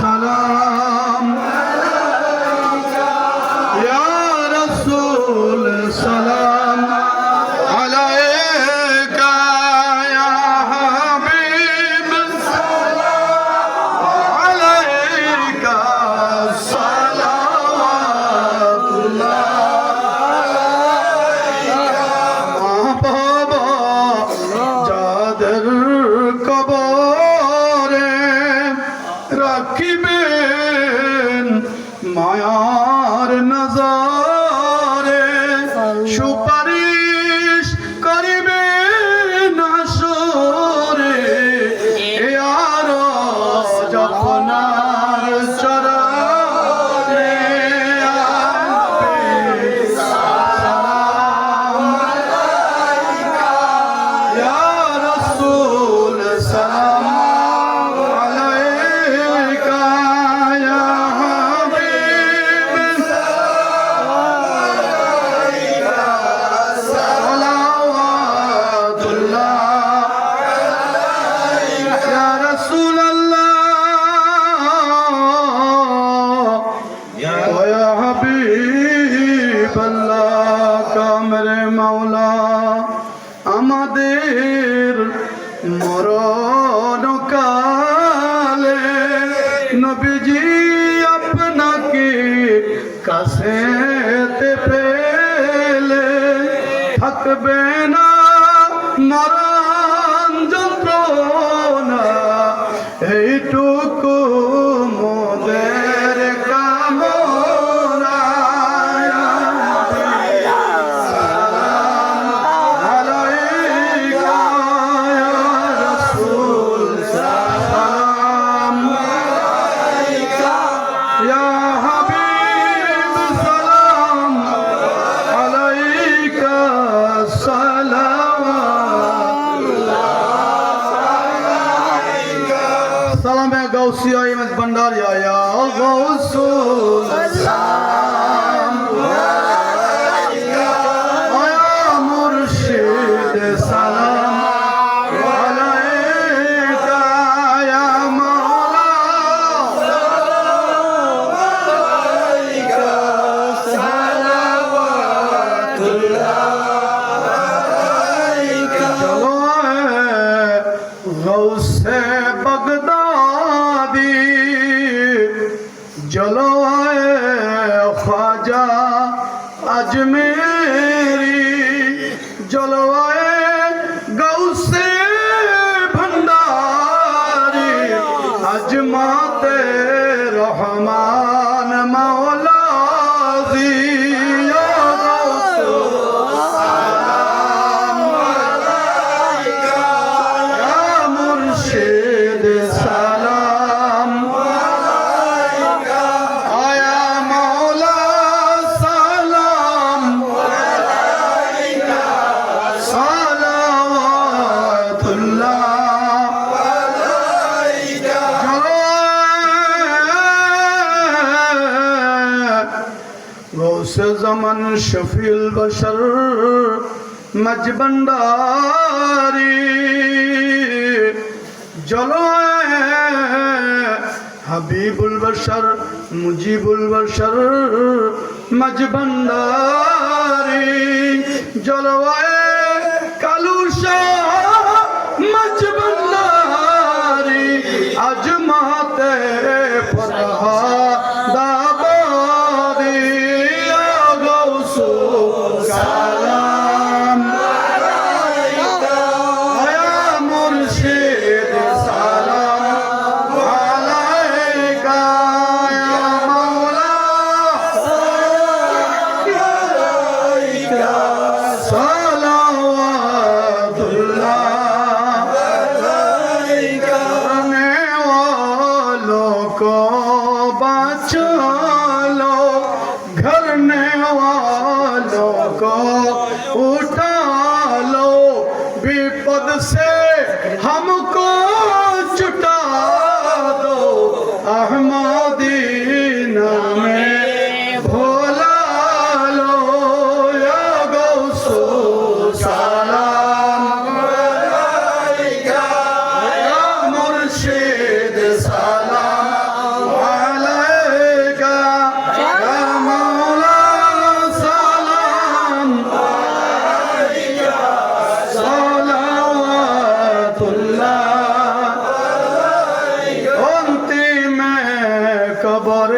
সালাম। বুঝি আপনাকে কাছে পেলে থাকবে না মরা ওসিয়ই চলো খাজা আজমের زمان شفیع البشر মজবন্ডারি জলয় হাবিবুল বশর মুজিবুল বশর মজবন্ডারি জলওয়ায় को उठा लो विपद से কবর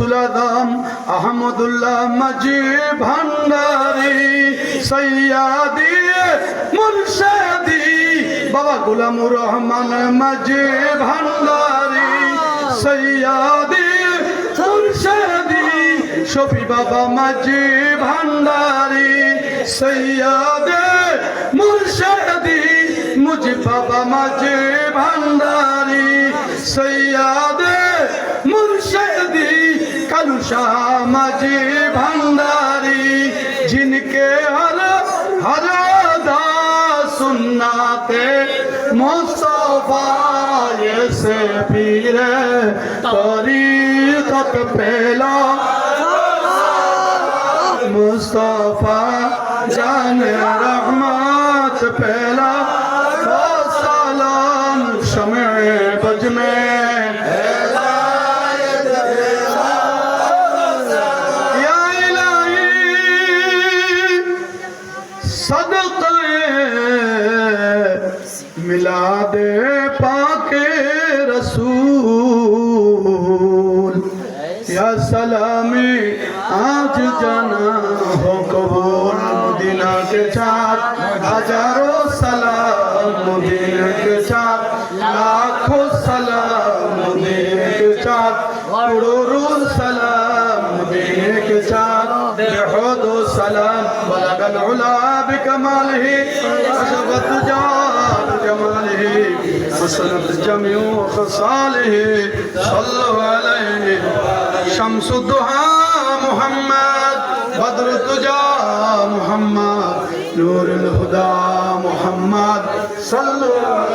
গৌসুল আদম আহমদুল্লাহ মাজি ভান্ডারি সৈয়াদি মুর্শিদি বাবা গোলামুর রহমান মাজি ভান্ডারি সৈয়াদি মুর্শিদি শফি বাবা মাজি ভান্ডারি সৈয়াদে মুর্শিদি মুঝ বাবা মাঝে ভান্ডারি সৈয়াদে राम भंडारी, जिनके हर हर सुन्नाते मुस्तफ़ा से पीर, तोरी तक पहला मुस्तफ़ा जान रहमत पहला सलाम समय یا سلامی آج جانا ہو قبول مدینہ کے ساتھ ہزاروں سلام مدینہ کے ساتھ لاکھوں سلام مدینہ کے ساتھ کروڑوں سلام مدینہ کے ساتھ بہت سلام بلغ العلا بکمالہ اشبت جان جمالہ وصلت جميع خصاله صلوا عليه শামসুদ্দোহা মোহাম্মদ বদরুদ্দোজা মোহাম্মদ নুরুল হুদা মোহাম্মদ সাল্লাল্লাহু